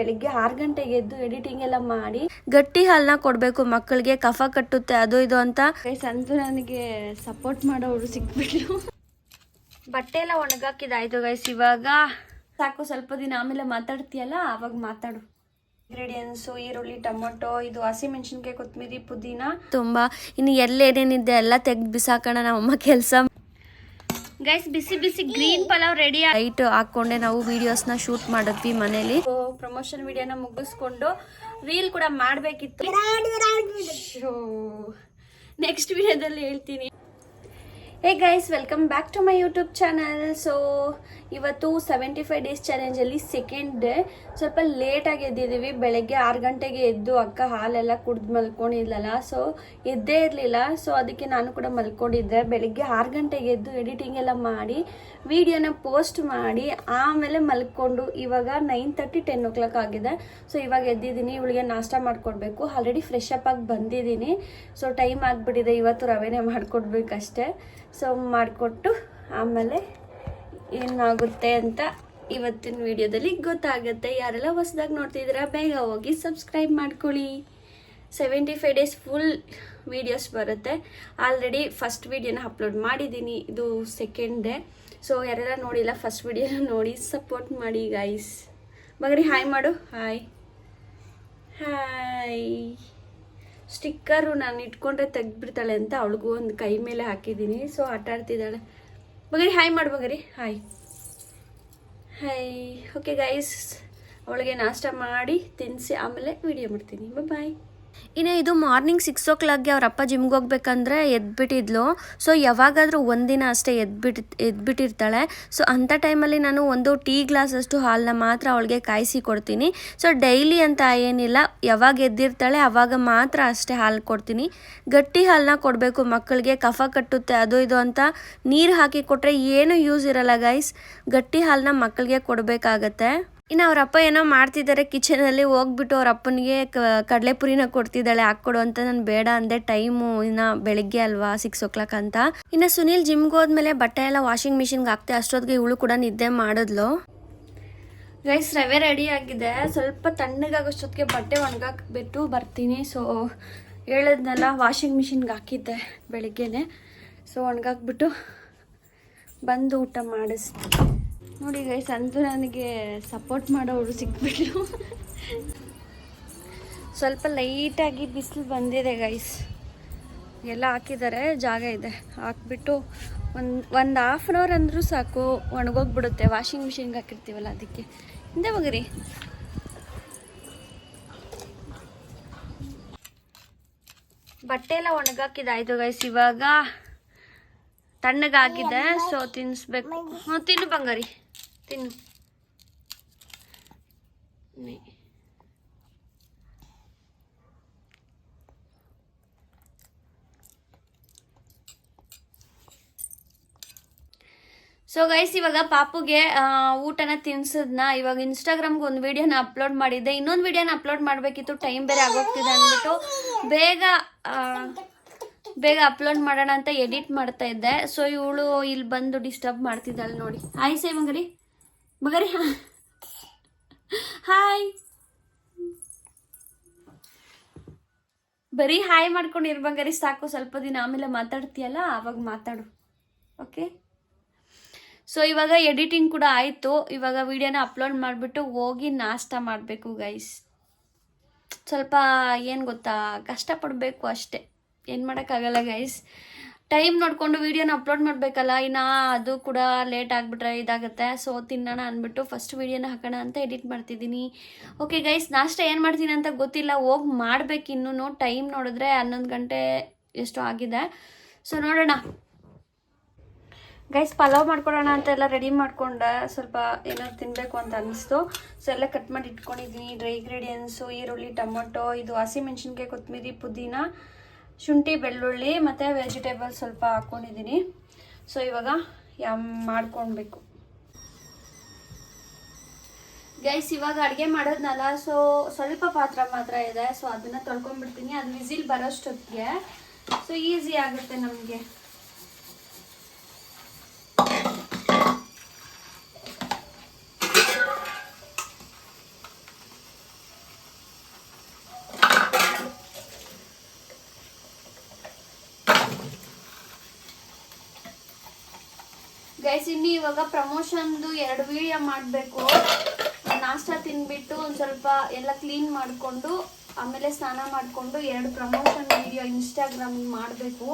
ಬೆಳಿಗ್ಗೆ ಆರು ಗಂಟೆಗೆ ಎದ್ದು ಎಡಿಟಿಂಗ್ ಎಲ್ಲ ಮಾಡಿ ಗಟ್ಟಿ ಹಾಲನ್ನ ಕೊಡಬೇಕು. ಮಕ್ಕಳಿಗೆ ಕಫ ಕಟ್ಟುತ್ತೆ ಅದು ಇದು ಅಂತ. ಅಂತೂ ನನಗೆ ಸಪೋರ್ಟ್ ಮಾಡೋರು ಸಿಕ್ಬಿಟ್ಟು ಬಟ್ಟೆ ಎಲ್ಲ ಒಣಗಾಕಿದಾಯ್ತು ಗೈಸ್ ಇವಾಗ. ಸಾಕು ಸ್ವಲ್ಪ ದಿನ ಆಮೇಲೆ ಮಾತಾಡ್ತೀಯಲ್ಲ? ಅವಾಗ ಮಾತಾಡು. ಇಂಗ್ರೀಡಿಯೆಂಟ್ಸು ಈರುಳ್ಳಿ ಟೊಮೊಟೊ ಇದು ಹಸಿಮೆಣಸಿನ್ಕಾಯಿ ಕೊತ್ತಂಬರಿ ಪುದೀನ. ತುಂಬಾ. ಇನ್ನು ಎಲ್ಲೇನೇನಿದೆ ಎಲ್ಲ ತೆಗ್ದು ಬಿಸಾಕೋಣ ನಮ್ಮಮ್ಮ ಕೆಲಸ ಗೈಸ್ ಬಿಸಿ ಬಿಸಿ ಗ್ರೀನ್ ಪಲಾವ್ ರೆಡಿ ಲೈಟ್ ಹಾಕೊಂಡೆ ನಾವು ವಿಡಿಯೋಸ್ನ ಶೂಟ್ ಮಾಡಿದ್ವಿ ಮನೇಲಿ. ಪ್ರಮೋಷನ್ ವಿಡಿಯೋನ ಮುಗಿಸ್ಕೊಂಡು ರೀಲ್ ಕೂಡ ಮಾಡಬೇಕಿತ್ತು. ನೆಕ್ಸ್ಟ್ ವಿಡಿಯೋದಲ್ಲಿ ಹೇಳ್ತೀನಿ. Hey guys welcome back to my YouTube channel so ಇವತ್ತು ಸೆವೆಂಟಿ ಫೈವ್ ಡೇಸ್ ಚಾಲೆಂಜಲ್ಲಿ ಸೆಕೆಂಡ್ ಡೇ ಸ್ವಲ್ಪ ಲೇಟಾಗಿ ಎದ್ದಿದ್ದೀವಿ. ಬೆಳಗ್ಗೆ ಆರು ಗಂಟೆಗೆ ಎದ್ದು ಅಕ್ಕ ಹಾಲೆಲ್ಲ ಕುಡ್ದು ಮಲ್ಕೊಂಡಿದ್ಲಲ್ಲ. ಸೊ ಎದ್ದೇ ಇರಲಿಲ್ಲ. ಸೊ ಅದಕ್ಕೆ ನಾನು ಕೂಡ ಮಲ್ಕೊಂಡಿದ್ದೆ. ಬೆಳಗ್ಗೆ ಆರು ಗಂಟೆಗೆ ಎದ್ದು ಎಡಿಟಿಂಗ್ ಎಲ್ಲ ಮಾಡಿ ವಿಡಿಯೋನ ಪೋಸ್ಟ್ ಮಾಡಿ, ಆಮೇಲೆ ಮಲ್ಕೊಂಡು ಇವಾಗ nine thirty ten o'clock ಆಗಿದೆ. ಸೊ ಇವಾಗ ಎದ್ದಿದ್ದೀನಿ. ಇವಳಿಗೆ ನಾಷ್ಟ ಮಾಡಿಕೊಡ್ಬೇಕು. ಆಲ್ರೆಡಿ ಫ್ರೆಶ್ ಅಪ್ ಆಗಿ ಬಂದಿದ್ದೀನಿ. ಸೊ ಟೈಮ್ ಆಗಿಬಿಟ್ಟಿದೆ. ಇವತ್ತು ರವೆನೇ ಮಾಡಿಕೊಡ್ಬೇಕಷ್ಟೆ. ಸೊ ಮಾಡಿಕೊಟ್ಟು ಆಮೇಲೆ ಏನಾಗುತ್ತೆ ಅಂತ ಇವತ್ತಿನ ವಿಡಿಯೋದಲ್ಲಿ ಗೊತ್ತಾಗುತ್ತೆ. ಯಾರೆಲ್ಲ ಹೊಸದಾಗಿ ನೋಡ್ತಿದ್ದೀರಾ, ಬೇಗ ಹೋಗಿ ಸಬ್ಸ್ಕ್ರೈಬ್ ಮಾಡ್ಕೊಳ್ಳಿ. Seventy five days full videos ಬರುತ್ತೆ. ಆಲ್ರೆಡಿ ಫಸ್ಟ್ ವೀಡಿಯೋನ ಅಪ್ಲೋಡ್ ಮಾಡಿದ್ದೀನಿ. ಇದು ಸೆಕೆಂಡ್ ಡೇ ಸೊ ಯಾರೆಲ್ಲ ನೋಡಿಲ್ಲ ಫಸ್ಟ್ ವೀಡಿಯೋನ ನೋಡಿ ಸಪೋರ್ಟ್ ಮಾಡಿ ಗೈಸ್ ಬಗ್ರಿ ಹಾಯ್ ಮಾಡು. ಹಾಯ್ ಹಾಯ್ ಸ್ಟಿಕ್ಕರು ನಾನು ಇಟ್ಕೊಂಡ್ರೆ ತೆಗ್ದ್ಬಿಡ್ತಾಳೆ ಅಂತ ಅವಳಿಗೂ ಒಂದು ಕೈ ಮೇಲೆ ಹಾಕಿದ್ದೀನಿ. ಸೊ ಆಟ ಆಡ್ತಿದ್ದಾಳೆ. ಬಗರಿ ಹಾಯ್ ಮಾಡು ಬಗರಿ ಹಾಯ್ ಹಾಯ್ ಓಕೆ ಗೈಸ್ ಅವಳಿಗೆ ನಾಷ್ಟ ಮಾಡಿ ತಿನ್ನಿಸಿ ಆಮೇಲೆ ವಿಡಿಯೋ ಮಾಡ್ತೀನಿ. ಬಾಯ್ ಇನ್ನು ಇದು ಮಾರ್ನಿಂಗ್ ಸಿಕ್ಸ್ ಓ ಕ್ಲಾಕ್ಗೆ ಅವ್ರ ಅಪ್ಪ ಜಿಮ್ಗೆ ಹೋಗ್ಬೇಕಂದ್ರೆ ಎದ್ಬಿಟ್ಟಿದ್ಲು. ಸೊ ಯಾವಾಗಾದರೂ ಒಂದಿನ ಅಷ್ಟೇ ಎದ್ಬಿಟ್ಟು ಎದ್ಬಿಟ್ಟಿರ್ತಾಳೆ. ಸೊ ಅಂಥ ಟೈಮಲ್ಲಿ ನಾನು ಒಂದು ಟೀ ಗ್ಲಾಸಷ್ಟು ಹಾಲನ್ನ ಮಾತ್ರ ಅವಳಿಗೆ ಕಾಯಿಸಿ ಕೊಡ್ತೀನಿ. ಸೊ ಡೈಲಿ ಅಂತ ಏನಿಲ್ಲ, ಯಾವಾಗ ಎದ್ದಿರ್ತಾಳೆ ಅವಾಗ ಮಾತ್ರ ಅಷ್ಟೇ ಹಾಲು ಕೊಡ್ತೀನಿ. ಗಟ್ಟಿ ಹಾಲನ್ನ ಕೊಡಬೇಕು ಮಕ್ಕಳಿಗೆ, ಕಫ ಕಟ್ಟುತ್ತೆ, ಅದು ಇದು ಅಂತ ನೀರು ಹಾಕಿ ಕೊಟ್ಟರೆ ಏನೂ ಯೂಸ್ ಇರಲ್ಲ ಗೈಸ್ ಗಟ್ಟಿ ಹಾಲನ್ನ ಮಕ್ಕಳಿಗೆ ಕೊಡಬೇಕಾಗತ್ತೆ. ಇನ್ನು ಅವ್ರ ಅಪ್ಪ ಏನೋ ಮಾಡ್ತಿದ್ದಾರೆ ಕಿಚನಲ್ಲಿ ಹೋಗ್ಬಿಟ್ಟು ಅವ್ರ ಅಪ್ಪನಿಗೆ ಕಡಲೆಪುರಿನ ಕೊಡ್ತಿದ್ದಾಳೆ ಹಾಕ್ಕೊಡು ಅಂತ ನಾನು ಬೇಡ ಅಂದೆ. ಟೈಮು ಇನ್ನು ಬೆಳಿಗ್ಗೆ ಅಲ್ವಾ ಸಿಕ್ಸ್ ಓ ಕ್ಲಾಕ್ ಅಂತ. ಇನ್ನು ಸುನೀಲ್ ಜಿಮ್ಗೆ ಹೋದ್ಮೇಲೆ ಬಟ್ಟೆ ಎಲ್ಲ ವಾಷಿಂಗ್ ಮಿಷಿನ್ಗೆ ಹಾಕ್ತೆ, ಅಷ್ಟೊತ್ತಿಗೆ ಇವಳು ಕೂಡ ನಿದ್ದೆ ಮಾಡಿದ್ಲು. ರೈಸ್ ರವೆ ರೆಡಿ ಆಗಿದೆ. ಸ್ವಲ್ಪ ತಣ್ಣಗಾಗೋಷ್ಟೊತ್ತಿಗೆ ಬಟ್ಟೆ ಒಣಗಾಕ್ಬಿಟ್ಟು ಬರ್ತೀನಿ. ಸೊ ಹೇಳಿದ್ನಲ್ಲ ವಾಷಿಂಗ್ ಮಿಷಿನ್ಗೆ ಹಾಕಿದ್ದೆ ಬೆಳಿಗ್ಗೆನೆ. ಸೊ ಒಣಗಾಕ್ಬಿಟ್ಟು ಬಂದು ಊಟ ಮಾಡಿಸ್ತೀನಿ. ನೋಡಿ ಗೈಸ್ ಅಂತೂ ನನಗೆ ಸಪೋರ್ಟ್ ಮಾಡೋರು ಸಿಕ್ಬಿಟ್ರು. ಸ್ವಲ್ಪ ಲೈಟಾಗಿ ಬಿಸಿಲು ಬಂದಿದೆ ಗೈಸ್ ಎಲ್ಲ ಹಾಕಿದ್ದಾರೆ, ಜಾಗ ಇದೆ. ಹಾಕ್ಬಿಟ್ಟು ಒಂದು ಒಂದು ಹಾಫ್ ಆನ್ ಅವರ್ ಅಂದರೂ ಸಾಕು, ಒಣಗೋಗ್ಬಿಡುತ್ತೆ. ವಾಷಿಂಗ್ ಮಿಷಿನ್ಗೆ ಹಾಕಿರ್ತೀವಲ್ಲ ಅದಕ್ಕೆ. ಹಿಂದೆ ಹೋಗಿರಿ. ಬಟ್ಟೆ ಎಲ್ಲ ಒಣಗಾಕಿದಾಯ್ತು ಗೈಸ್ ಇವಾಗ. ತಣ್ಣಗಾಗಿದೆ ಸೊ ತಿನ್ನಿಸ್ಬೇಕು ಹ್ಞೂ ತಿನ್ನು ಬಂಗಾರಿ. ತಿನ್ನು. ಸೊ ಗೈಸ್ ಇವಾಗ ಪಾಪುಗೆ ಊಟನ ತಿನ್ಸದ್ನ, ಇವಾಗ ಇನ್ಸ್ಟಾಗ್ರಾಮ್ಗೆ ಒಂದು ವಿಡಿಯೋನ ಅಪ್ಲೋಡ್ ಮಾಡಿದ್ದೆ. ಇನ್ನೊಂದು ವಿಡಿಯೋನ ಅಪ್ಲೋಡ್ ಮಾಡಬೇಕಿತ್ತು ಟೈಮ್ ಬೇರೆ ಆಗೋಗ್ತಿದೆ ಅಂದ್ಬಿಟ್ಟು ಬೇಗ ಬೇಗ ಅಪ್ಲೋಡ್ ಮಾಡೋಣ ಅಂತ ಎಡಿಟ್ ಮಾಡ್ತಾ ಇದ್ದೆ. ಸೊ ಇವಳು ಇಲ್ಲಿ ಬಂದು ಡಿಸ್ಟರ್ಬ್ ಮಾಡ್ತಿದ್ದಾಳೆ ನೋಡಿ. ಹಾಯ್ ಸೇ ಮಗರಿ ಮಗರಿ ಹಾಯ್ ಬರೀ ಹಾಯ್ ಮಾಡ್ಕೊಂಡು ಬಂಗಾರಿ, ಸಾಕು. ಸ್ವಲ್ಪ ದಿನ ಆಮೇಲೆ ಮಾತಾಡ್ತೀಯಲ್ಲ? ಆವಾಗ ಮಾತಾಡು. ಓಕೆ ಸೊ ಇವಾಗ ಎಡಿಟಿಂಗ್ ಕೂಡ ಆಯಿತು. ಇವಾಗ ವಿಡಿಯೋನ ಅಪ್ಲೋಡ್ ಮಾಡಿಬಿಟ್ಟು ಹೋಗಿ ನಾಷ್ಟ ಮಾಡಬೇಕು ಗೈಸ್ ಸ್ವಲ್ಪ ಏನು ಗೊತ್ತಾ? ಕಷ್ಟಪಡಬೇಕು ಅಷ್ಟೇ. ಏನು ಮಾಡೋಕ್ಕಾಗಲ್ಲ ಗೈಸ್ ಟೈಮ್ ನೋಡಿಕೊಂಡು ವೀಡಿಯೋನ ಅಪ್ಲೋಡ್ ಮಾಡಬೇಕಲ್ಲ, ಇನ್ನು ಅದು ಕೂಡ ಲೇಟ್ ಆಗಿಬಿಟ್ರೆ ಇದಾಗುತ್ತೆ. ಸೊ ತಿನ್ನೋಣ ಅಂದ್ಬಿಟ್ಟು ಫಸ್ಟ್ ವೀಡಿಯೋನ ಹಾಕೋಣ ಅಂತ ಎಡಿಟ್ ಮಾಡ್ತಿದ್ದೀನಿ. ಓಕೆ ಗೈಸ್ ನಾಷ್ಟ ಏನು ಮಾಡ್ತೀನಿ ಅಂತ ಗೊತ್ತಿಲ್ಲ. ಹೋಗಿ ಮಾಡ್ಬೇಕು ಇನ್ನೂ. ಟೈಮ್ ನೋಡಿದ್ರೆ ಹನ್ನೊಂದು ಗಂಟೆ ಎಷ್ಟು ಆಗಿದೆ. ಸೊ ನೋಡೋಣ. ಗೈಸ್ ಪಲಾವ್ ಮಾಡ್ಕೊಡೋಣ ಅಂತ ಎಲ್ಲ ರೆಡಿ ಮಾಡಿಕೊಂಡೆ ಸ್ವಲ್ಪ ಏನಾದ್ರು ತಿನ್ನಬೇಕು ಅಂತ ಅನ್ನಿಸ್ತು ಸೊ ಎಲ್ಲ ಕಟ್ ಮಾಡಿ ಇಟ್ಕೊಂಡಿದ್ದೀನಿ. ಡ್ರೈ ಇಂಗ್ರೀಡಿಯೆಂಟ್ಸು ಈರುಳ್ಳಿ, ಟೊಮೊಟೊ, ಇದು ಹಸಿಮೆಣ್ಸಿನ್ಕಾಯಿ ಕೊತ್ತಂಬರಿ ಪುದೀನ. ಶುಂಠಿ, ಬೆಳ್ಳುಳ್ಳಿ ಮತ್ತು ವೆಜಿಟೇಬಲ್ ಸ್ವಲ್ಪ ಹಾಕ್ಕೊಂಡಿದ್ದೀನಿ ಸೊ ಇವಾಗ ಯಮ್ ಮಾಡ್ಕೊಳ್ಬೇಕು ಗೈಸ್ ಇವಾಗ ಅಡುಗೆ ಮಾಡೋದ್ನಲ್ಲ ಸೊ ಸ್ವಲ್ಪ ಪಾತ್ರ ಮಾತ್ರ ಇದೆ. ಸೊ ಅದನ್ನು ತೊಳ್ಕೊಂಡ್ಬಿಡ್ತೀನಿ. ಅದು ವಿಸಿಲ್ ಬರೋಷ್ಟೊತ್ತಿಗೆ. ಸೊ ಈಸಿ ಆಗುತ್ತೆ ನಮಗೆ. ಗೈಸ್ ಇನ್ನು ಇವಾಗ ಪ್ರಮೋಷನ್ದು ಎರಡು ವಿಡಿಯೋ ಮಾಡಬೇಕು. ನಾಷ್ಟ ತಿನ್ಬಿಟ್ಟು ಒಂದು ಸ್ವಲ್ಪ ಎಲ್ಲ ಕ್ಲೀನ್ ಮಾಡಿಕೊಂಡು, ಆಮೇಲೆ ಸ್ನಾನ ಮಾಡಿಕೊಂಡು ಎರಡು ಪ್ರಮೋಷನ್ ವಿಡಿಯೋ ಇನ್ಸ್ಟಾಗ್ರಾಮ್ ಮಾಡಬೇಕು.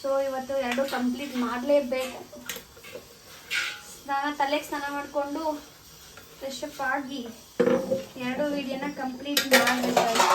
ಸೊ ಇವತ್ತು ಎರಡು ಕಂಪ್ಲೀಟ್ ಮಾಡಲೇಬೇಕು. ಸ್ನಾನ ತಲೆಗೆ ಸ್ನಾನ ಮಾಡಿಕೊಂಡು ಫ್ರೆಶ್ ಅಪ್ ಆಗಿ ಎರಡು ವೀಡಿಯೋನ ಕಂಪ್ಲೀಟ್ ಮಾಡಬೇಕು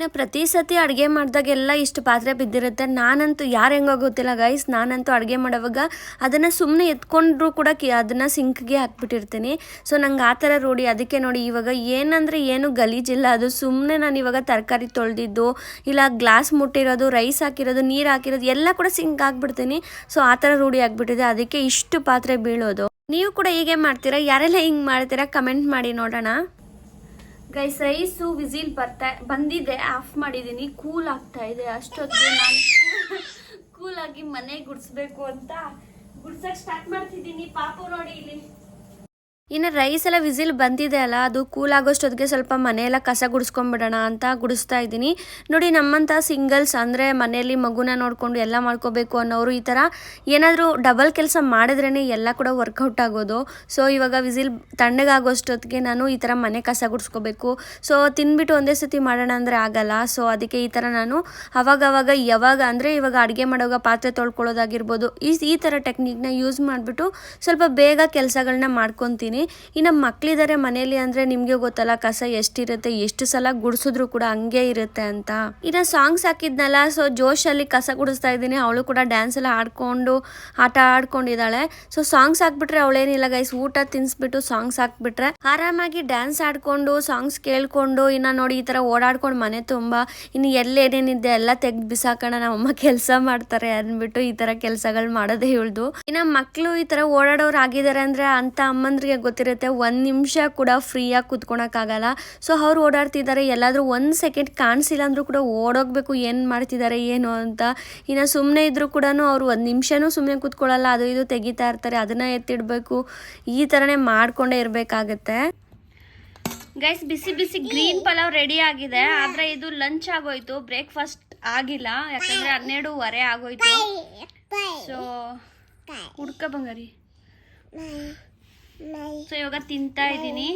ಇನ್ನು ಪ್ರತಿ ಸತಿ ಅಡುಗೆ ಮಾಡಿದಾಗೆಲ್ಲ ಇಷ್ಟು ಪಾತ್ರೆ ಬಿದ್ದಿರುತ್ತೆ. ನಾನಂತೂ ಯಾರು ಹೆಂಗೋ ಗೊತ್ತಿಲ್ಲ ಗೈಸ್ ನಾನಂತೂ ಅಡುಗೆ ಮಾಡೋವಾಗ ಅದನ್ನು ಸುಮ್ಮನೆ ಎತ್ಕೊಂಡ್ರೂ ಕೂಡ ಕಿ, ಅದನ್ನು ಸಿಂಕ್ಗೆ ಹಾಕ್ಬಿಟ್ಟಿರ್ತೀನಿ. ಸೊ ನಂಗೆ ಆ ಥರ ರೂಢಿ. ಅದಕ್ಕೆ ನೋಡಿ ಇವಾಗ ಏನಂದರೆ ಏನು ಗಲೀಜಿಲ್ಲ ಅದು ಸುಮ್ಮನೆ ನಾನು ಇವಾಗ ತರಕಾರಿ ತೊಳೆದಿದ್ದು, ಇಲ್ಲ ಗ್ಲಾಸ್ ಮುಟ್ಟಿರೋದು ರೈಸ್ ಹಾಕಿರೋದು, ನೀರು ಹಾಕಿರೋದು, ಎಲ್ಲ ಕೂಡ ಸಿಂಕ್ ಹಾಕ್ಬಿಡ್ತೀನಿ. ಸೊ ಆ ಥರ ರೂಢಿ ಆಗಿಬಿಟ್ಟಿದೆ. ಅದಕ್ಕೆ ಇಷ್ಟು ಪಾತ್ರೆ ಬೀಳೋದು. ನೀವು ಕೂಡ ಹೀಗೆ ಮಾಡ್ತೀರಾ? ಯಾರೆಲ್ಲ ಹಿಂಗೆ ಮಾಡ್ತೀರಾ? ಕಮೆಂಟ್ ಮಾಡಿ ನೋಡೋಣ. ಗೈಸ್ ರೈಸು ವಿಸಿಲ್ ಬರ್ತಾ ಬಂದಿದೆ ಆಫ್ ಮಾಡಿದ್ದೀನಿ ಕೂಲ್ ಆಗ್ತಾ ಇದೆ. ಅಷ್ಟೊತ್ತಿಗೆ ನಾನು ಕೂಲ್ ಆಗಿ ಮನೆ ಗುಡಿಸ್ಬೇಕು ಅಂತ ಗುಡ್ಸಕ್ ಸ್ಟಾರ್ಟ್ ಮಾಡ್ತಿದ್ದೀನಿ ಪಾಪು ನೋಡಿ ಇಲ್ಲಿ. ಇನ್ನು ರೈಸ್ ಎಲ್ಲ ವಿಸಿಲ್ ಬಂದಿದೆ ಅಲ್ಲ, ಅದು ಕೂಲ್ ಆಗೋಷ್ಟೊತ್ತಿಗೆ ಸ್ವಲ್ಪ ಮನೆಯೆಲ್ಲ ಕಸ ಗುಡಿಸ್ಕೊಂಬಿಡೋಣ ಅಂತ ಗುಡಿಸ್ತಾ ಇದ್ದೀನಿ. ನೋಡಿ ನಮ್ಮಂಥ ಸಿಂಗಲ್ಸ್ ಅಂದರೆ ಮನೆಯಲ್ಲಿ ಮಗುನ ನೋಡಿಕೊಂಡು ಎಲ್ಲ ಮಾಡ್ಕೋಬೇಕು ಅನ್ನೋರು ಈ ಥರ ಏನಾದರೂ ಡಬಲ್ ಕೆಲಸ ಮಾಡಿದ್ರೇ ಎಲ್ಲ ಕೂಡ ವರ್ಕೌಟ್ ಆಗೋದು. ಸೊ ಇವಾಗ ವಿಸಿಲ್ ತಣ್ಣಗಾಗೋಷ್ಟೊತ್ತಿಗೆ ನಾನು ಈ ಥರ ಮನೆ ಕಸ ಗುಡಿಸ್ಕೋಬೇಕು. ಸೊ ತಿನ್ಬಿಟ್ಟು ಒಂದೇ ಸತಿ ಮಾಡೋಣ ಅಂದರೆ ಆಗಲ್ಲ. ಸೊ ಅದಕ್ಕೆ ಈ ಥರ ನಾನು ಅವಾಗವಾಗ ಅವಾಗ ಯಾವಾಗ ಅಂದರೆ ಇವಾಗ ಅಡುಗೆ ಮಾಡೋವಾಗ ಪಾತ್ರೆ ತೊಳ್ಕೊಳ್ಳೋದಾಗಿರ್ಬೋದು, ಈ ಈ ಥರ ಟೆಕ್ನಿಕ್ನ ಯೂಸ್ ಮಾಡಿಬಿಟ್ಟು ಸ್ವಲ್ಪ ಬೇಗ ಕೆಲಸಗಳನ್ನ ಮಾಡ್ಕೊತೀನಿ. ಇನ್ನು ಮಕ್ಕಳಿದ್ದಾರೆ ಮನೇಲಿ ಅಂದರೆ ನಿಮಗೆ ಗೊತ್ತಲ್ಲ, ಕಸ ಎಷ್ಟಿರುತ್ತೆ, ಎಷ್ಟು ಸಲ ಗುಡಿಸಿದ್ರು ಕೂಡ ಹಂಗೆ ಇರುತ್ತೆ ಅಂತ. ಇನ್ನು ಸಾಂಗ್ಸ್ ಹಾಕಿದ್ನಲ್ಲ ಸೊ ಜೋಶಲ್ಲಿ ಕಸ ಗುಡಿಸ್ತಾ ಇದ್ದೀನಿ. ಅವಳು ಕೂಡ ಡ್ಯಾನ್ಸ್ ಎಲ್ಲ ಆಡ್ಕೊಂಡು, ಆಟ ಆಡ್ಕೊಂಡಿದ್ದಾಳೆ. ಸೊ ಸಾಂಗ್ಸ್ ಹಾಕ್ಬಿಟ್ರೆ ಅವಳೇನಿಲ್ಲ ಗೈಸ್ ಊಟ ತಿನ್ಸ್ಬಿಟ್ಟು ಸಾಂಗ್ಸ್ ಹಾಕ್ಬಿಟ್ರೆ ಆರಾಮಾಗಿ ಡ್ಯಾನ್ಸ್ ಆಡ್ಕೊಂಡು ಸಾಂಗ್ಸ್ ಕೇಳ್ಕೊಂಡು, ಇನ್ನು ನೋಡಿ ಈ ಥರ ಓಡಾಡ್ಕೊಂಡು ಮನೆ ತುಂಬ, ಇನ್ನು ಎಲ್ಲೇನೇನಿದೆ ಎಲ್ಲ ತೆಗ್ದು ಬಿಸಾಕೋಣ, ನಮ್ಮಮ್ಮ ಕೆಲಸ ಮಾಡ್ತಾರೆ ಅಂದ್ಬಿಟ್ಟು ಈ ತರ ಕೆಲಸಗಳು ಮಾಡೋದೇ ಹೇಳ್ದು ಇನ್ನ ಮಕ್ಕಳು ಈ ತರ ಓಡಾಡೋರು ಆಗಿದ್ದಾರೆ ಅಂದ್ರೆ ಅಂತ ಅಮ್ಮಂದ್ರಿಗೆ ಗೊತ್ತಿರುತ್ತೆ ಒಂದು ನಿಮಿಷ ಕೂಡ ಫ್ರೀಯಾಗಿ ಕುತ್ಕೊಳಕ್ಕಾಗಲ್ಲ. ಸೊ ಅವ್ರು ಓಡಾಡ್ತಿದ್ದಾರೆ ಎಲ್ಲಾದರೂ ಒಂದು ಸೆಕೆಂಡ್ ಕಾಣಿಸಿಲ್ಲ ಅಂದರೂ ಕೂಡ ಓಡೋಗ್ಬೇಕು ಏನು ಮಾಡ್ತಿದ್ದಾರೆ ಏನು ಅಂತ. ಇನ್ನು ಸುಮ್ಮನೆ ಇದ್ದರೂ ಕೂಡ ಅವರು ಒಂದು ನಿಮಿಷನೂ ಸುಮ್ಮನೆ ಕೂತ್ಕೊಳ್ಳಲ್ಲ ಅದು ಇದು ತೆಗಿತಾ ಇರ್ತಾರೆ ಅದನ್ನು ಎತ್ತಿಡಬೇಕು. ಈ ಥರನೇ ಮಾಡಿಕೊಂಡೇ ಇರಬೇಕಾಗತ್ತೆ. ಗೈಸ್ ಬಿಸಿ ಬಿಸಿ ಗ್ರೀನ್ ಪಲಾವ್ ರೆಡಿ ಆಗಿದೆ. ಆದರೆ ಇದು ಲಂಚ್ ಆಗೋಯ್ತು ಬ್ರೇಕ್ಫಾಸ್ಟ್ ಆಗಿಲ್ಲ. ಯಾಕಂದ್ರೆ ಹನ್ನೆರಡೂವರೆ ಆಗೋಯ್ತು. ಸೊ ಹುಡ್ಕ ಬಂಗಾರಿ. ಸೊ ಇವಾಗ ತಿಂತಾ ಇದ್ದೀನಿ.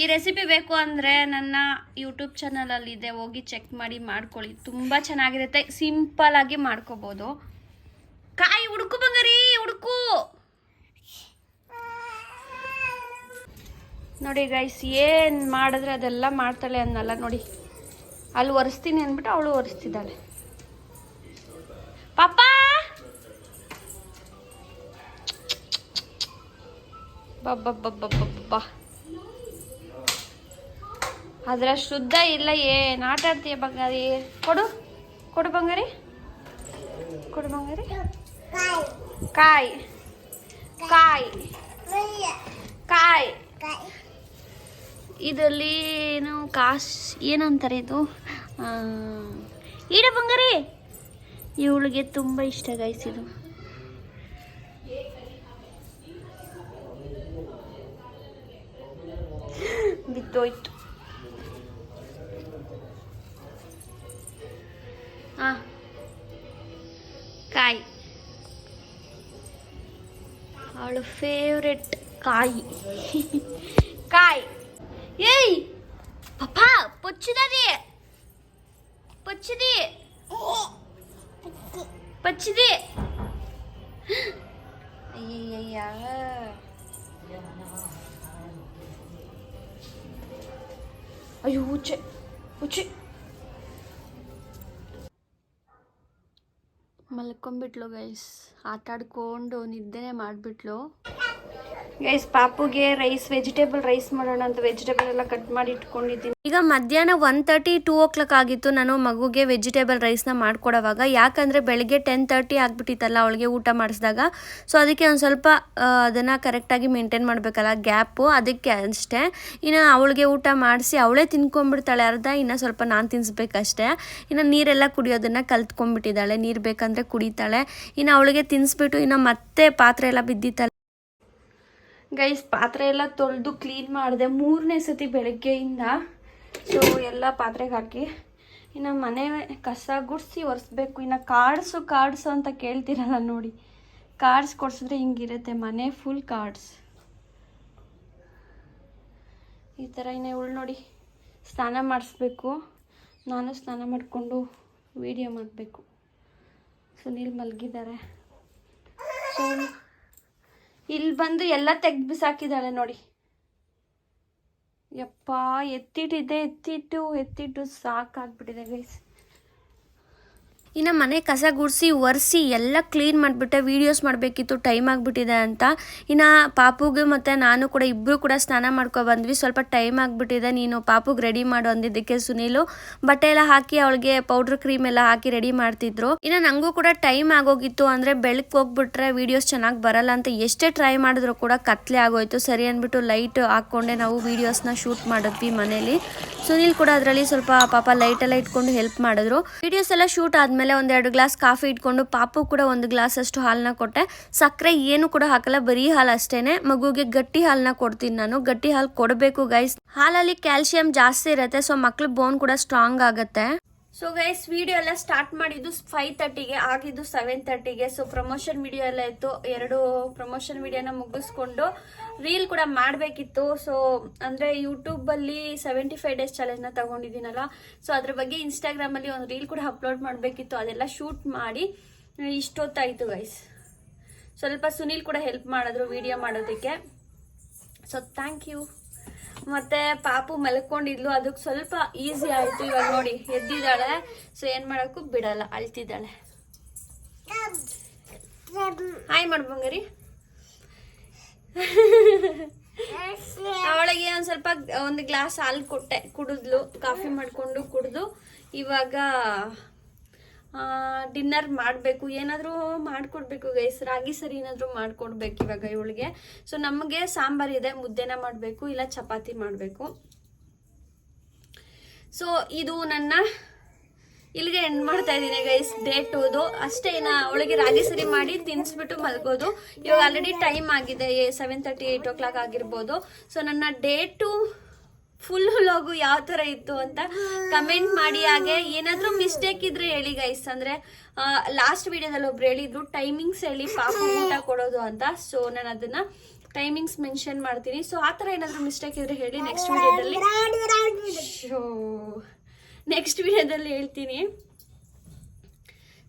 ಈ ರೆಸಿಪಿ ಬೇಕು ಅಂದರೆ ನನ್ನ ಯೂಟ್ಯೂಬ್ ಚಾನಲಲ್ಲಿ ಇದೆ ಹೋಗಿ ಚೆಕ್ ಮಾಡಿ ಮಾಡ್ಕೊಳ್ಳಿ. ತುಂಬ ಚೆನ್ನಾಗಿರುತ್ತೆ. ಸಿಂಪಲ್ ಆಗಿ ಮಾಡ್ಕೋಬೋದು. ಕಾಯಿ ಹುಡುಕು ಬಂಗಾರಿ ಹುಡುಕು. ನೋಡಿ ಗೈಸ್ ಏನು ಮಾಡಿದ್ರೆ ಅದೆಲ್ಲ ಮಾಡ್ತಾಳೆ ಅನ್ನಲ್ಲ. ನೋಡಿ ಅಲ್ಲಿ ಒರೆಸ್ತೀನಿ ಅಂದ್ಬಿಟ್ಟು ಅವಳು ಒರೆಸ್ತಿದ್ದಾಳೆ. ಬಬ್ಬಬ್ಬಬ್ಬಬ್ಬಬ್ಬ ಅದ್ರ ಶುದ್ಧ ಇಲ್ಲ ಏನು ಆಟ ಆಡ್ತೀಯ ಬಂಗಾರಿ. ಕೊಡು ಕೊಡು ಬಂಗಾರಿ. ಕೊಡು ಬಂಗಾರಿ. ಕಾಯಿ. ಕಾಯಿ. ಕಾಯಿ. ಇದರಲ್ಲಿ ಏನು ಕಾಸ್, ಏನಂತಾರೆ ಇದು? ಈಡ ಬಂಗಾರಿ. ಇವಳಿಗೆ ತುಂಬ ಇಷ್ಟ ಗೈಸ್ ಇದು ಬಿದ್ದೋಯ್ತು. ಆ ಕಾಯಿ. ಅವಳು ಫೇವ್ರೆಟ್ ಕಾಯಿ. ಕಾಯಿ. ಏಯ್ ಪಪ್ಪ ಪೊಚ್ಚಿದದಿ. ಪೊಚ್ಚಿದಿ. ಪಚ್ಚಿದಿ. ಅಯ್ಯಯ್ಯ ಅಯ್ಯೋ ಹುಚ್ಚೆ ಹುಚ್ಚೆ ಮಲ್ಕೊಂಬಿಟ್ಲು ಗೈಸ್ ಆಟ ಆಡ್ಕೊಂಡು ನಿದ್ದೆನೆ ಮಾಡಿಬಿಟ್ಲು ಗೈಸ್ ಪಾಪುಗೆ ರೈಸ್ ವೆಜಿಟೇಬಲ್ ರೈಸ್ ಮಾಡೋಣ ಅಂತ ವೆಜಿಟೇಬಲ್ ಎಲ್ಲ ಕಟ್ ಮಾಡಿ ಇಟ್ಕೊಂಡಿದ್ದೀನಿ. ಈಗ ಮಧ್ಯಾಹ್ನ one thirty two o'clock ಆಗಿತ್ತು. ನಾನು ಮಗುಗೆ ವೆಜಿಟೇಬಲ್ ರೈಸ್ನ ಮಾಡ್ಕೊಡೋವಾಗ. ಯಾಕಂದರೆ ಬೆಳಗ್ಗೆ ಟೆನ್ ತರ್ಟಿ ಆಗಿಬಿಟ್ಟಿತ್ತಲ್ಲ ಅವಳಿಗೆ ಊಟ ಮಾಡಿಸಿದಾಗ. ಸೊ ಅದಕ್ಕೆ ಒಂದು ಸ್ವಲ್ಪ ಅದನ್ನು ಕರೆಕ್ಟಾಗಿ ಮೇಂಟೈನ್ ಮಾಡಬೇಕಲ್ಲ ಗ್ಯಾಪು ಅದಕ್ಕೆ ಅಷ್ಟೇ. ಇನ್ನು ಅವಳಿಗೆ ಊಟ ಮಾಡಿಸಿ ಅವಳೇ ತಿನ್ಕೊಂಡ್ಬಿಡ್ತಾಳೆ ಅರ್ಧ. ಇನ್ನು ಸ್ವಲ್ಪ ನಾನು ತಿನ್ನಿಸ್ಬೇಕಷ್ಟೇ ಇನ್ನು ನೀರೆಲ್ಲ ಕುಡಿಯೋದನ್ನು ಕಲ್ತ್ಕೊಂಡ್ಬಿಟ್ಟಿದ್ದಾಳೆ. ನೀರು ಬೇಕಂದರೆ ಕುಡಿತಾಳೆ. ಇನ್ನು ಅವಳಿಗೆ ತಿನ್ನಿಸ್ಬಿಟ್ಟು ಇನ್ನು ಮತ್ತೆ ಪಾತ್ರೆ ಎಲ್ಲ ಬಿದ್ದಿತ್ತಲ್ಲ. ಗೈಸ್, ಪಾತ್ರೆ ಎಲ್ಲ ತೊಳೆದು ಕ್ಲೀನ್ ಮಾಡಿದೆ ಮೂರನೇ ಸತಿ ಬೆಳಗ್ಗೆಯಿಂದ. ಸೊ ಎಲ್ಲ ಪಾತ್ರೆಗೆ ಹಾಕಿ. ಇನ್ನು ಮನೆ ಕಸ ಗುಡಿಸಿ ಒರೆಸ್ಬೇಕು. ಇನ್ನು ಕಾರ್ಡ್ಸು ಕಾರ್ಡ್ಸು ಅಂತ ಕೇಳ್ತಿರಲ್ಲ ನೋಡಿ. ಕಾರ್ಡ್ಸ್ ಕೊಡಿಸಿದ್ರೆ ಹಿಂಗಿರುತ್ತೆ. ಮನೆ ಫುಲ್ ಕಾರ್ಡ್ಸ್ ಈ ಥರ ಇನ್ನೇ ಉಳ್ ನೋಡಿ ಸ್ನಾನ ಮಾಡಿಸ್ಬೇಕು. ನಾನು ಸ್ನಾನ ಮಾಡಿಕೊಂಡು ವಿಡಿಯೋ ಮಾಡಬೇಕು. ಸುನೀಲ್ ಮಲಗಿದ್ದಾರೆ. ಸೊ ಇಲ್ಲಿ ಬಂದು ಎಲ್ಲ ತೆಗ್ದು ಬಿಸಾಕಿದ್ದಾಳೆ ನೋಡಿ. ಯಪ್ಪ ಎತ್ತಿಟ್ಟಿದ್ದೆ ಎತ್ತಿಟ್ಟು ಎತ್ತಿಟ್ಟು ಸಾಕಾಗ್ಬಿಟ್ಟಿದೆ ಗೈಸ್ ಇನ್ನು ಮನೆ ಕಸ ಗುಡಿಸಿ, ಒರೆಸಿ ಎಲ್ಲ ಕ್ಲೀನ್ ಮಾಡಿಬಿಟ್ಟೆ ವೀಡಿಯೋಸ್ ಮಾಡಬೇಕಿತ್ತು ಟೈಮ್ ಆಗಿಬಿಟ್ಟಿದೆ ಅಂತ. ಇನ್ನು ಪಾಪುಗೆ ಮತ್ತು ನಾನು ಕೂಡ ಇಬ್ಬರು ಕೂಡ ಸ್ನಾನ ಮಾಡ್ಕೊ ಬಂದ್ವಿ. ಸ್ವಲ್ಪ ಟೈಮ್ ಆಗಿಬಿಟ್ಟಿದೆ, ನೀನು ಪಾಪುಗೆ ರೆಡಿ ಮಾಡು ಅಂದಿದ್ದಕ್ಕೆ ಸುನೀಲು. ಬಟ್ಟೆ ಎಲ್ಲ ಹಾಕಿ ಅವಳಿಗೆ ಪೌಡ್ರ್ ಕ್ರೀಮ್ ಎಲ್ಲ ಹಾಕಿ ರೆಡಿ ಮಾಡ್ತಿದ್ರು. ಇನ್ನು ನನಗೂ ಕೂಡ ಟೈಮ್ ಆಗೋಗಿತ್ತು, ಅಂದರೆ ಬೆಳಗ್ಗೆ ಹೋಗ್ಬಿಟ್ರೆ ವೀಡಿಯೋಸ್ ಚೆನ್ನಾಗಿ ಬರಲ್ಲ ಅಂತ ಎಷ್ಟೇ ಟ್ರೈ ಮಾಡಿದ್ರು ಕೂಡ ಕತ್ಲೆ ಆಗೋಯ್ತು. ಸರಿ ಅಂದ್ಬಿಟ್ಟು ಲೈಟ್ ಹಾಕ್ಕೊಂಡೆ ನಾವು ವೀಡಿಯೋಸ್ನ ಶೂಟ್ ಮಾಡಿದ್ವಿ ಮನೇಲಿ. ಸುನೀಲ್ ಕೂಡ ಅದರಲ್ಲಿ ಸ್ವಲ್ಪ ಪಾಪ ಲೈಟ್ ಎಲ್ಲ ಇಟ್ಕೊಂಡು ಹೆಲ್ಪ್ ಮಾಡಿದ್ರು. ವಿಡಿಯೋಸ್ ಎಲ್ಲ ಶೂಟ್ ಆದ್ಮೇಲೆ ಒಂದೆರಡು ಗ್ಲಾಸ್ ಕಾಫಿ ಇಟ್ಕೊಂಡು ಪಾಪು ಕೂಡ ಒಂದು ಗ್ಲಾಸ್ ಅಷ್ಟು ಹಾಲನ್ನ ಕೊಟ್ಟೆ. ಸಕ್ಕರೆ ಏನು ಕೂಡ ಹಾಕಲ್ಲ, ಬರೀ ಹಾಲು ಅಷ್ಟೇನೆ. ಮಗುಗೆ ಗಟ್ಟಿ ಹಾಲನ್ನ ಕೊಡ್ತೀನಿ ನಾನು. ಗಟ್ಟಿ ಹಾಲು ಕೊಡಬೇಕು ಗೈಸ್ ಹಾಲಲ್ಲಿ ಕ್ಯಾಲ್ಸಿಯಂ ಜಾಸ್ತಿ ಇರುತ್ತೆ ಸೊ ಮಕ್ಳು ಬೋನ್ ಕೂಡ ಸ್ಟ್ರಾಂಗ್ ಆಗುತ್ತೆ. ಸೊ ಗೈಸ್ ವಿಡಿಯೋ ಎಲ್ಲ ಸ್ಟಾರ್ಟ್ ಮಾಡಿದ್ದು ಫೈವ್ ತರ್ಟಿಗೆ ಆಗಿದ್ದು ಸೆವೆನ್ ತರ್ಟಿಗೆ ಸೊ ಪ್ರಮೋಷನ್ ವಿಡಿಯೋ ಎಲ್ಲ ಇತ್ತು. ಎರಡು ಪ್ರಮೋಷನ್ ವಿಡಿಯೋನ ಮುಗಿಸ್ಕೊಂಡು ರೀಲ್ ಕೂಡ ಮಾಡಬೇಕಿತ್ತು. ಸೊ ಅಂದರೆ ಯೂಟ್ಯೂಬಲ್ಲಿ ಸೆವೆಂಟಿ ಫೈವ್ ಡೇಸ್ ಚಾಲೆಂಜ್ನ ತಗೊಂಡಿದ್ದೀನಲ್ಲ. ಸೊ ಅದ್ರ ಬಗ್ಗೆ ಇನ್ಸ್ಟಾಗ್ರಾಮಲ್ಲಿ ಒಂದು ರೀಲ್ ಕೂಡ ಅಪ್ಲೋಡ್ ಮಾಡಬೇಕಿತ್ತು. ಅದೆಲ್ಲ ಶೂಟ್ ಮಾಡಿ ಇಷ್ಟೊತ್ತಾಯಿತು ಗೈಸ್ ಸ್ವಲ್ಪ ಸುನೀಲ್ ಕೂಡ ಹೆಲ್ಪ್ ಮಾಡಿದ್ರು ವಿಡಿಯೋ ಮಾಡೋದಕ್ಕೆ. ಸೊ ಥ್ಯಾಂಕ್ ಯು ಮತ್ತೆ ಪಾಪು ಮಲ್ಕೊಂಡಿದ್ಲು, ಅದಕ್ಕೆ ಸ್ವಲ್ಪ ಈಸಿ ಆಯ್ತು ಇವಾಗ ನೋಡಿ. ಎದ್ದಿದ್ದಾಳೆ ಸೊ ಏನ್ ಮಾಡಕ್ಕೂ ಬಿಡಲ್ಲ, ಅಳ್ತಿದ್ದಾಳೆ. ಹಾಯ್ ಮಾಡ್ಬಂಗರಿ ಅವಳಿಗೆ ಒಂದ್ ಸ್ವಲ್ಪ, ಒಂದು ಗ್ಲಾಸ್ ಹಾಲು ಕೊಟ್ಟೆ, ಕುಡಿದ್ಲು ಕಾಫಿ ಮಾಡ್ಕೊಂಡು ಕುಡಿದು. ಇವಾಗ ಡಿನ್ನರ್ ಮಾಡಬೇಕು, ಏನಾದರೂ ಮಾಡಿಕೊಡ್ಬೇಕು ಗೈಸ್ ರಾಗಿ ಸರಿ ಏನಾದರೂ ಮಾಡಿಕೊಡ್ಬೇಕು ಇವಾಗ ಇವಳಿಗೆ. ಸೊ ನಮಗೆ ಸಾಂಬಾರ್ ಇದೆ, ಮುದ್ದೆನ ಮಾಡಬೇಕು, ಇಲ್ಲ ಚಪಾತಿ ಮಾಡಬೇಕು. ಸೊ ಇದು ನನ್ನ ಇಲ್ಲಿಗೆ ಎಂಡ್ ಮಾಡ್ತಾ ಇದ್ದೀನಿ ಗೈಸ್ ಡೇಟ್ ಓದು ಅಷ್ಟೇ ನಾ ಅವಳಿಗೆ ರಾಗಿ ಸರಿ ಮಾಡಿ ತಿನ್ಸ್ಬಿಟ್ಟು ಮಲ್ಗೋದು. ಇವಾಗ ಆಲ್ರೆಡಿ ಟೈಮ್ ಆಗಿದೆ seven thirty eight o'clock ಆಗಿರ್ಬೋದು. ಸೊ ನನ್ನ ಡೇ ಟು ಫುಲ್ ಲೋಗು ಯಾವ ಥರ ಇತ್ತು ಅಂತ ಕಮೆಂಟ್ ಮಾಡಿ. ಹಾಗೆ ಏನಾದರೂ ಮಿಸ್ಟೇಕ್ ಇದ್ರೆ ಹೇಳಿ ಗೈಸ್ ಅಂದರೆ ಲಾಸ್ಟ್ ವಿಡಿಯೋದಲ್ಲಿ ಒಬ್ರು ಹೇಳಿದ್ರು ಟೈಮಿಂಗ್ಸ್ ಹೇಳಿ ಪಾಪ ಊಟ ಕೊಡೋದು ಅಂತ. ಸೊ ನಾನು ಅದನ್ನ ಟೈಮಿಂಗ್ಸ್ ಮೆನ್ಷನ್ ಮಾಡ್ತೀನಿ. ಸೊ ಆ ಥರ ಏನಾದರೂ ಮಿಸ್ಟೇಕ್ ಇದ್ರೆ ಹೇಳಿ ನೆಕ್ಸ್ಟ್ ವಿಡಿಯೋದಲ್ಲಿ ನೆಕ್ಸ್ಟ್ ವಿಡಿಯೋದಲ್ಲಿ ಹೇಳ್ತೀನಿ.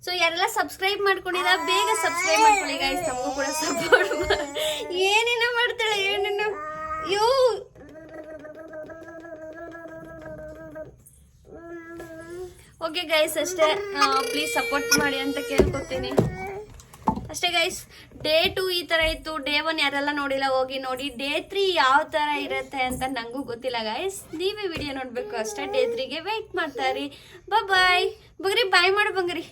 ಸೊ ಯಾರೆಲ್ಲ ಸಬ್ಸ್ಕ್ರೈಬ್ ಮಾಡ್ಕೊಂಡಿಲ್ಲ, ಬೇಗ ಸಬ್ಸ್ಕ್ರೈಬ್ ಮಾಡ್ಕೊಳ್ಳಿ ಗೈಸ್ ನಮಗೂ ಕೂಡ ಸಪೋರ್ಟ್ ಏನೇನೋ ಮಾಡ್ತಾಳೆ, ಏನೇನೋ. ಯೋ ಓಕೆ ಗೈಸ್ ಅಷ್ಟೇ. ಪ್ಲೀಸ್ ಸಪೋರ್ಟ್ ಮಾಡಿ ಅಂತ ಕೇಳ್ಕೊತೀನಿ. ಅಷ್ಟೇ ಗೈಸ್ ಡೇ ಟು ಈ ತರ ಇತ್ತು. ಡೇ ಒನ್ ಯಾರೆಲ್ಲ ನೋಡಿಲ್ಲ, ಹೋಗಿ ನೋಡಿ. ಡೇ ತ್ರೀ ಯಾವ ತರ ಇರುತ್ತೆ ಅಂತ ನಂಗೂ ಗೊತ್ತಿಲ್ಲ ಗೈಸ್ ನೀವೇ ವಿಡಿಯೋ ನೋಡ್ಬೇಕು ಅಷ್ಟೇ. ಡೇ ತ್ರೀಗೆ ವೆಯ್ಟ್ ಮಾಡ್ತಾ ಇರಿ. ಬಾಯ್ ಬಂಗ್ರಿ ಬಾಯ್ ಮಾಡು, ಬಂಗ್ರಿ.